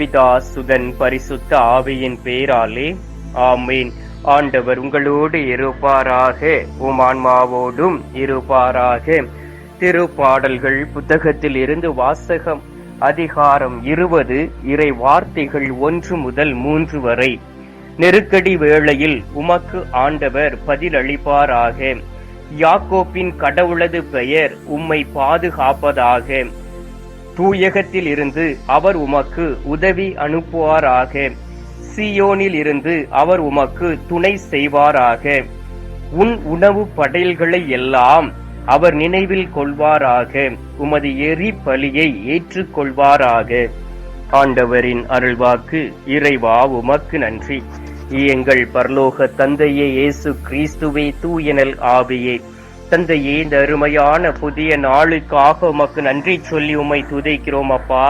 பிதா சுதன் பரிசுத்த ஆவியின் பேராலே ஆமீன். ஆண்டவர் உங்களோடு இருப்பாராக உம் ஆன்மாவோடும் இருப்பாராக. திருப்பாடல்கள் புத்தகத்தில் இருந்து வாசகம் அதிகாரம் இருபது இறை வார்த்தைகள் ஒன்று முதல் மூன்று வரை. நெருக்கடி வேளையில் உமக்கு ஆண்டவர் பதிலளிப்பாராக. யாக்கோப்பின் கடவுளது பெயர் உம்மை பாதுகாப்பதாக. தூயகத்தில் இருந்து அவர் உமக்கு உதவி அனுப்புவாராக. சியோனில் இருந்து அவர் உமக்கு துணை செய்வாராக. உன் உணவு படையல்களை எல்லாம் அவர் நினைவில் கொள்வாராக. உமது எரி பலியை ஏற்றுக்கொள்வாராக. ஆண்டவரின் அருள்வாக்கு இறைவா உமக்கு நன்றி. எங்கள் பரலோக தந்தையே இயேசு கிறிஸ்துவே தூயனல் ஆவியே. தந்தையே இந்த அருமையான புதிய நாளுக்காக உமக்கு நன்றி சொல்லி உம்மை துதைக்கிறோம் அப்பா.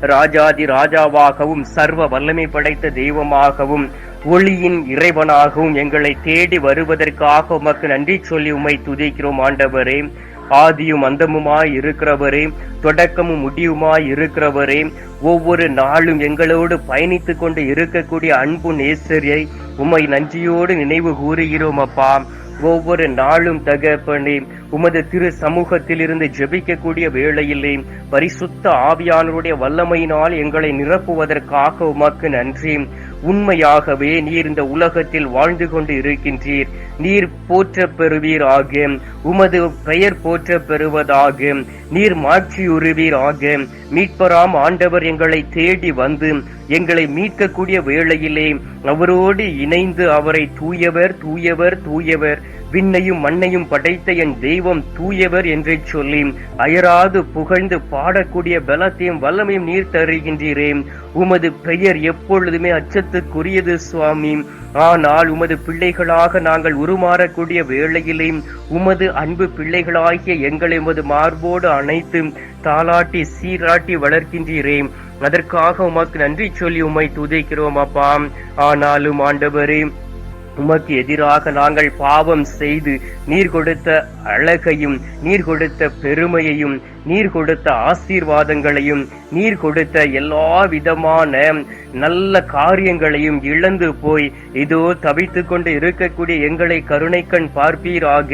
ராஜாதி ராஜாவாகவும் சர்வ வல்லமை படைத்த தெய்வமாகவும் ஒளியின் இறைவனாகவும் எங்களை தேடி வருவதற்காக உமக்கு நன்றி சொல்லி உம்மை துதிக்கிறோம் ஆண்டவரே. ஆதியும் அந்தமுமாய் இருக்கிறவரே தொடக்கமும் முடிவுமாய் இருக்கிறவரே ஒவ்வொரு நாளும் எங்களோடு பயணித்து கொண்டு இருக்கக்கூடிய அன்பு நேசரியை உம்மை நன்றியோடு நினைவு கூறுகிறோம் அப்பா. ஒவ்வொரு நாளும் தகப்பனே உமது திரு சமூகத்தில் இருந்து ஜெபிக்கக்கூடிய வேளையிலே பரிசுத்த ஆவியானருடைய வல்லமையினால் எங்களை நிரப்புவதற்காக உமக்கு நன்றி. உண்மையாகவே நீர் இந்த உலகத்தில் வாழ்ந்து கொண்டு இருக்கின்றீர். நீர் போற்ற பெறுவீர் ஆகும் உமது பெயர் போற்ற பெறுவதாக நீர் மாற்றியுறுவீர் ஆகும் மீட்பராம் ஆண்டவர் எங்களை தேடி வந்து எங்களை மீட்கக்கூடிய வேளையிலே அவரோடு இணைந்து அவரை தூயவர் தூயவர் தூயவர். விண்ணையும் மண்ணையும் படைத்த என் தெய்வம் தூயவர் என்று சொல்லி அயராது புகழ்ந்து பாடக்கூடிய பலத்தையும் வல்லமையும் நீர் தருகின்றீரே. உமது பெயர் எப்பொழுதுமே அச்சத்துக்குரியது சுவாமி. ஆனால் உமது பிள்ளைகளாக நாங்கள் உருமாறக்கூடிய வேளையிலே உமது அன்பு பிள்ளைகளாகிய எங்களை உமது மார்போடு அணைத்து தாளாட்டி சீராட்டி வளர்க்கின்றீரே. அதற்காக உமக்கு நன்றி சொல்லி உம்மை துதைக்கிறோம் அப்பா. ஆனாலும் ஆண்டவரே உமக்கு எதிராக நாங்கள் பாவம் செய்து நீர் கொடுத்த அழகையும் நீர் கொடுத்த பெருமையையும் நீர் கொடுத்த ஆசீர்வாதங்களையும் நீர் கொடுத்த எல்லா விதமான நல்ல காரியங்களையும் இழந்து போய் இதோ தவித்து கொண்டு இருக்கக்கூடிய எங்களை கருணைக்கண் பார்ப்பீராக.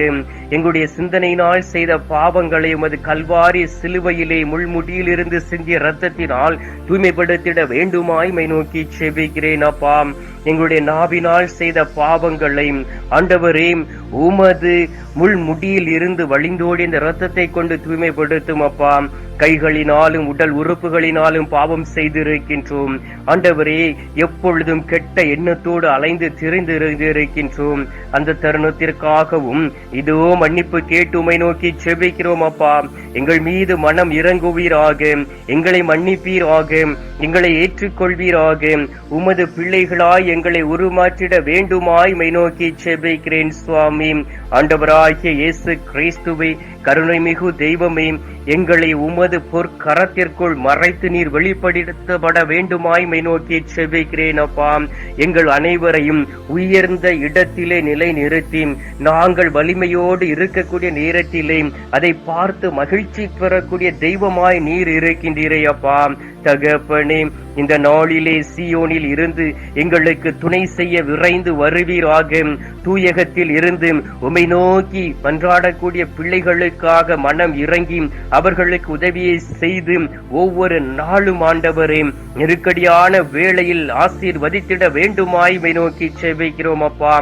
எங்களுடைய சிந்தனையினால் செய்த பாவங்களை உமது கல்வாரி சிலுவையிலே முள்முடியிலிருந்து சிந்திய ரத்தத்தினால் தூய்மைப்படுத்திட வேண்டுமாய் மை நோக்கி செவிக்கிறேன் அப்பா. எங்களுடைய நாவினால் செய்த பாவங்களை ஆண்டவரே உமது முள் முடியில் இருந்து வழிந்தோடி இந்த ரத்தத்தை கொண்டு தூய்மைப்படுத்தும் அப்பா. கைகளினாலும் உடல் உறுப்புகளினாலும் பாவம் செய்திருக்கின்றோம். ஆண்டவரே எப்பொழுதும் கெட்ட எண்ணத்தோடு அலைந்து திரிந்திருந்திருக்கின்றோம். இருக்கின்றோம் அந்த தருணத்திற்காகவும் இதோ மன்னிப்பு கேட்டு உமை நோக்கி செபிக்கிறோம் அப்பா. எங்கள் மீது மனம் இறங்குவீராக. எங்களை மன்னிப்பீராக. எங்களை ஏற்றுக்கொள்வீராக. உமது பிள்ளைகளாய் எங்களை உருமாற்றிட வேண்டுமாய் மை நோக்கி செபிக்கிறேன் சுவாமி. ஆண்டவராகிய இயேசு கிறிஸ்துவை கருணை மிகு தெய்வமே எங்களை உமது பொற்கரத்திற்குள் மறைத்து நீர் வெளிப்படுத்தப்பட வேண்டுமாய் மை நோக்கி செபிக்கிறேன் அப்பா. எங்கள் அனைவரையும் உயர்ந்த இடத்திலே நிலை நிறுத்தி நாங்கள் வலிமையோடு இருக்கக்கூடிய நேரத்திலே அதை பார்த்து மகிழ்ச்சி பெறக்கூடிய தெய்வமாய் நீர் இருக்கின்றீரே அப்பா. தகப்பனே இந்த நாளிலே சியோனில் இருந்து எங்களுக்கு துணை செய்ய விரைந்து வருவீராக. தூயகத்தில் இருந்து உமை நோக்கி மன்றாடக்கூடிய பிள்ளைகளுக்காக மனம் இறங்கி அவர்களுக்கு உதவியை செய்து ஒவ்வொரு நாளும் ஆண்டவரே நெருக்கடியான வேளையில் ஆசீர்வதித்திட வேண்டுமாய் நோக்கி செபிக்கிறோம் அப்பா.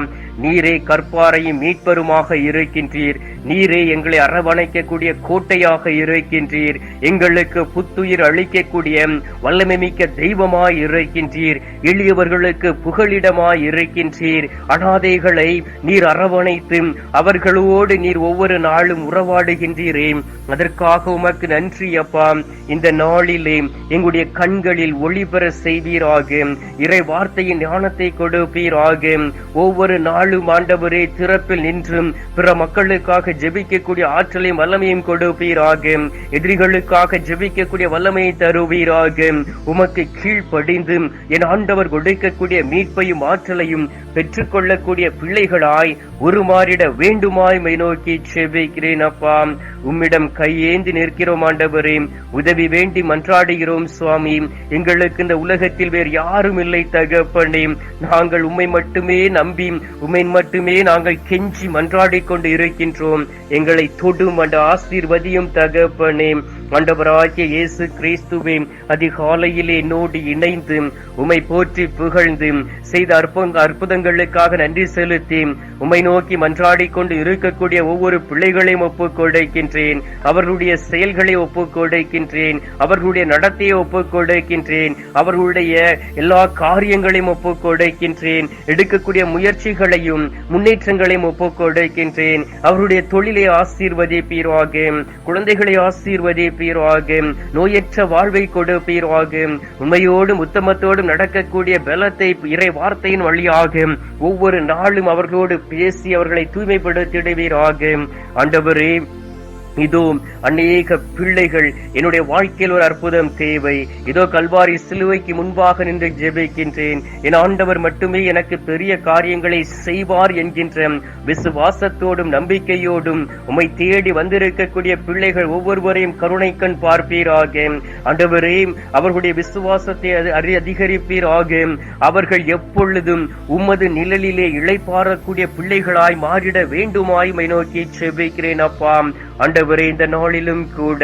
நீரே கற்பாரையும் மீட்பருமாக இருக்கின்றீர். நீரே எங்களை அரவணைக்கக்கூடிய கோட்டையாக இருக்கின்றீர். எங்களுக்கு புத்துயிர் அளிக்கக்கூடிய வல்லமை மிக்க தெய்வமாய் இருக்கின்றீர். எளியவர்களுக்கு புகலிடமாய் இருக்கின்றீர். அனாதைகளை நீர் அரவணைத்து அவர்களோடு நீர் ஒவ்வொரு நாளும் உறவாடுகின்றீரே. அதற்காக உமக்கு நன்றி அப்பா. இந்த நாளிலே எங்களுடைய கண்களில் ஒளிபெற செய்வீராக. இறை வார்த்தையின் ஞானத்தை கொடுப்பீராக. ஒவ்வொரு நாள் ஆளும் ஆண்டவரே திறப்பில் நின்றும். பிற மக்களுக்காக ஜெபிக்கக்கூடிய ஆற்றலையும் வல்லமையும் கொடுப்பீராக. எதிரிகளுக்காக ஜெபிக்கக்கூடிய வல்லமையை தருவீராக. உமக்கு கீழ்ப்படிந்து என் ஆண்டவர் கொடுக்கக்கூடிய மீட்பையும் ஆற்றலையும் பெற்றுக்கொள்ளக்கூடிய பிள்ளைகளாய் உருமாறிட வேண்டுமாய் மை நோக்கி செபிக்கிறேன் அப்பா. உம்மிடம் கையேந்தி நிற்கிறோம் ஆண்டவரே. உதவி வேண்டி மன்றாடுகிறோம் சுவாமி. எங்களுக்கு இந்த உலகத்தில் வேறு யாரும் இல்லை தகப்பனே. நாங்கள் உம்மை மட்டுமே நம்பி உம்மை மட்டுமே நாங்கள் கெஞ்சி மன்றாடி கொண்டு இருக்கின்றோம். எங்களை தொடும் அந்த ஆசீர்வதியும் தகப்பனே. ஆண்டவராகிய இயேசு கிறிஸ்துவே அதிகாலையிலே என்னோடு இணைந்து உம்மை போற்றி புகழ்ந்து செய்த அற்புத அற்புதங்களுக்காக நன்றி செலுத்தி உம்மை நோக்கி மன்றாடி கொண்டு இருக்கக்கூடிய ஒவ்வொரு பிள்ளைகளையும் ஒப்புக் கொடுக்கின்றேன் அவர்களுடைய செயல்களை ஒப்புக் கொடுக்கின்றேன் அவர்களுடைய நடத்தையை ஒப்புக் கொடுக்கின்றேன் அவர்களுடைய எல்லா காரியங்களையும் ஒப்புக் கொடுக்கின்றேன் எடுக்கக்கூடிய முயற்சிகளையும் முன்னேற்றங்களையும் ஒப்புக் கொடுக்கின்றேன் அவருடைய தொழிலை ஆசீர்வதிப்பீராக குழந்தைகளை ஆசீர்வதிப்பீராக நோயற்ற வாழ்வை கொடுப்பீராக உண்மையோடும் உத்தமத்தோடும் நடக்கக்கூடிய பலத்தை இறை வார்த்தையின் வழியாக ஒவ்வொரு நாளும் அவர்களோடு பேசி அவர்களை தூய்மைப்படுத்திடுவீராக. ஆண்டவரே இதோ அநேக பிள்ளைகள் என்னுடைய வாழ்க்கையில் ஒரு அற்புதம் தேவை. இதோ கல்வாரி சிலுவைக்கு முன்பாக நின்று ஜெபிக்கின்றேன். என் ஆண்டவர் மட்டுமே எனக்கு பெரிய காரியங்களை செய்வார் என்கின்ற விசுவாசத்தோடும் நம்பிக்கையோடும் உம்மை தேடி வந்திருக்கக்கூடிய பிள்ளைகள் ஒவ்வொருவரையும் கருணை கண் பார்ப்பீராக. ஆண்டவரே அவர்களுடைய விசுவாசத்தை அது அறி அதிகரிப்பீராக. அவர்கள் எப்பொழுதும் உமது நிழலிலே இளைப்பாறக்கூடிய பிள்ளைகளாய் மாறிட வேண்டுமாய் மை நோக்கி செபிக்கிறேன் அப்பா. ஆண்டவரே ஆண்டவரே இந்த நாளிலும் கூட.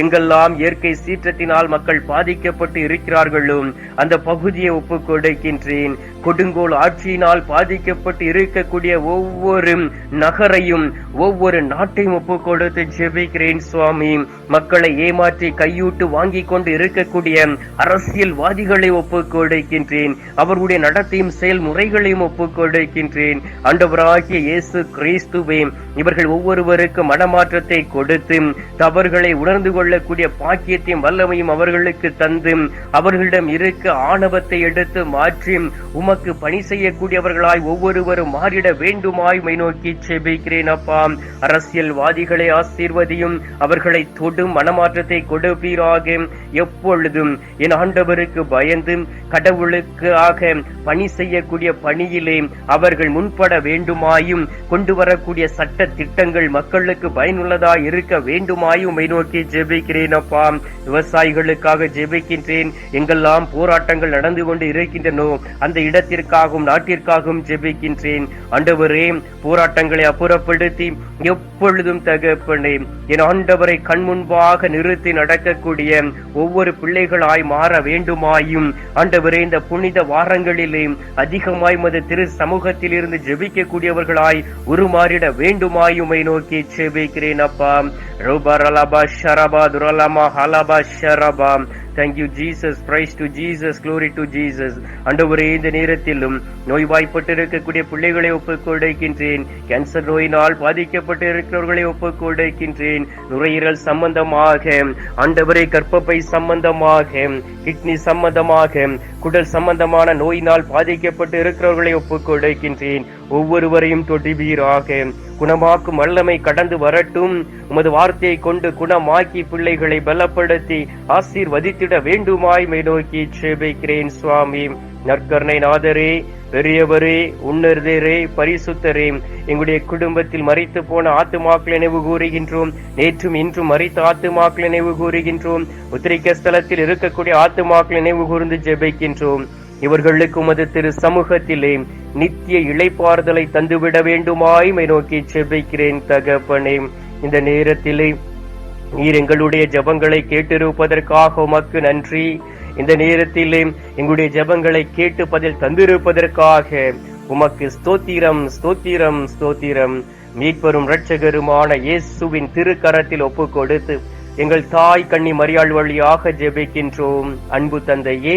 எங்கெல்லாம் இயற்கை சீற்றத்தினால் மக்கள் பாதிக்கப்பட்டு இருக்கிறார்களோ அந்த பகுதியை ஒப்பு கொடுக்கின்றேன். கொடுங்கோல் ஆட்சியினால் பாதிக்கப்பட்டு இருக்கக்கூடிய ஒவ்வொரு நகரையும் ஒவ்வொரு நாட்டையும் ஒப்பு கொடுத்து ஜெபிக்கிறேன் சுவாமி. மக்களை ஏமாற்றி கையூட்டு வாங்கி கொண்டு இருக்கக்கூடிய அரசியல்வாதிகளை ஒப்பு கொடுக்கின்றேன். அவர்களுடைய நடத்தையும் செயல்முறைகளையும் ஒப்பு கொடுக்கின்றேன். ஆண்டவராகிய இயேசு கிறிஸ்துவே இவர்கள் ஒவ்வொருவருக்கும் மனமாற்றத்தை கொடுத்து தவறுகளை உணர்ந்து கொள்ளக்கூடிய பாக்கியத்தையும் வல்லமையும் அவர்களுக்கு தந்து அவர்களிடம் இருக்க ஆணவத்தை எடுத்து மாற்றி உமக்கு பணி செய்யக்கூடியவர்களாய் ஒவ்வொருவரும் மாறிட வேண்டுமாய் மை நோக்கி செபிக்கிறேன் அப்பா. அரசியல்வாதிகளை ஆசீர்வதியும் அவர்களை தொடும் மனமாற்றத்தை கொடுப்பீராக. எப்பொழுதும் என் ஆண்டவருக்கு பயந்து கடவுளுக்காக பணி செய்யக்கூடிய பணியிலே அவர்கள் முன்பட வேண்டுமாயும் கொண்டு வரக்கூடிய சட்ட திட்டங்கள் மக்களுக்கு பயனுள்ளதாக இருக்க வேண்டுமாயும் உமை நோக்கி ஜெபிக்கிறேன் அப்பா விவசாயிகளுக்காக ஜெபிக்கின்றேன். எங்கெல்லாம் போராட்டங்கள் நடந்து கொண்டு இருக்கின்றனோ அந்த இடத்திற்காகவும் நாட்டிற்காகவும் ஜெபிக்கின்றேன். ஆண்டவரே போராட்டங்களை அப்புறப்படுத்தி எப்பொழுதும் தகப்பனே என் ஆண்டவரை கண் முன்பாக நிறுத்தி நடக்கக்கூடிய ஒவ்வொரு பிள்ளைகளாய் மாற வேண்டுமாயும் ஆண்டவரே இந்த புனித வாரங்களிலே அதிகமாய் மது திரு சமூகத்தில் இருந்து ஜெபிக்கக்கூடியவர்களாய் உருமாறிட வேண்டுமாயுமை நோக்கி ஜெபிக்கிறேன் அப்பா ரோபரலபா ஷரபா Jesus praise to Jesus glory to Jesus அண்டவரே இந்த நேரத்திலும் நோய்வாய்ப்பட்டு இருக்கக்கூடிய பிள்ளைகளை ஒப்புக்கொடுக்கின்றேன் கேன்சர் நோயினால் பாதிக்கப்பட்டு இருக்கிறவர்களை ஒப்புக்கொடுக்கின்றேன் நுரையீரல் சம்பந்தமாக அண்டவரை கற்பப்பை சம்பந்தமாக கிட்னி சம்பந்தமாக குடல் சம்பந்தமான நோயினால் பாதிக்கப்பட்டு இருக்கிறவர்களை ஒப்புக்கொடுக்கின்றேன் ஒவ்வொருவரையும் தொடுவீராக. குணமாக்கும் வல்லமை கடந்து வரட்டும். உமது வார்த்தையை கொண்டு குணமாக்கி பிள்ளைகளை பலப்படுத்தி ஆசீர்வதித்திட வேண்டுமாய் மை நோக்கி சேபிக்கிறேன் சுவாமி. நற்கருணை நாதரே பெரியவரே உன்னர்தரே பரிசுத்தரே. எங்களுடைய குடும்பத்தில் மறித்து போன ஆத்துமாக்கள் நினைவு கூறுகின்றோம். நேற்றும் இன்றும் மறித்த ஆத்துமாக்கள் நினைவு கூறுகின்றோம். உத்திரிக்க ஸ்தலத்தில் இருக்கக்கூடிய ஆத்துமாக்கள் நினைவு கூர்ந்து ஜெபிக்கின்றோம். இவர்களுக்கு உமது திரு சமூகத்திலே நித்திய இளைப்பாறுதலை தந்துவிட வேண்டுமாய் மை நோக்கி செபிக்கிறேன் தகப்பனே. இந்த நேரத்திலே நீர் எங்களுடைய ஜெபங்களை கேட்டிருப்பதற்காக உமக்கு நன்றி. இந்த நேரத்திலே எங்களுடைய ஜெபங்களை கேட்டு பதில் தந்திருப்பதற்காக உமக்கு ஸ்தோத்திரம் ஸ்தோத்திரம் ஸ்தோத்திரம். மீட்பெரும் இரட்சகருமான இயேசுவின் திருக்கரத்தில் ஒப்பு கொடுத்து எங்கள் தாய் கண்ணி மரியாள் வழியாக ஜெபிக்கின்றோம். அன்பு தந்தையே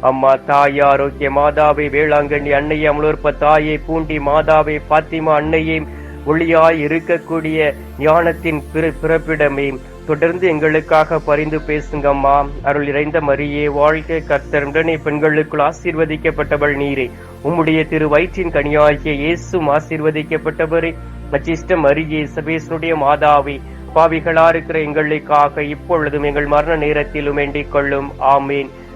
அம்மா தாய் ஆரோக்கிய மாதாவை வேளாங்கண்ணி அன்னையை அமலோற்ப தாயை பூண்டி மாதாவை பாத்திமா அன்னையே ஒளியாய் இருக்கக்கூடிய ஞானத்தின் பிற- பிறப்பிடமே. தொடர்ந்து எங்களுக்காக பரிந்து பேசுங்கம்மா. அருள் இறைந்த மரியே வாழ்க்கை கர்த்தர். உடனே பெண்களுக்குள் ஆசீர்வதிக்கப்பட்டவள் நீரே. உம்முடைய திரு வயிற்றின் கனியாகிய இயேசும் ஆசீர்வதிக்கப்பட்டவரே. மச்சிஷ்ட மரியே சபேசனுடைய மாதாவே பாவிகளா இருக்கிற எங்களுக்காக இப்பொழுதும் எங்கள் மரண நேரத்திலும் வேண்டிக் கொள்ளும். ஆமேன்.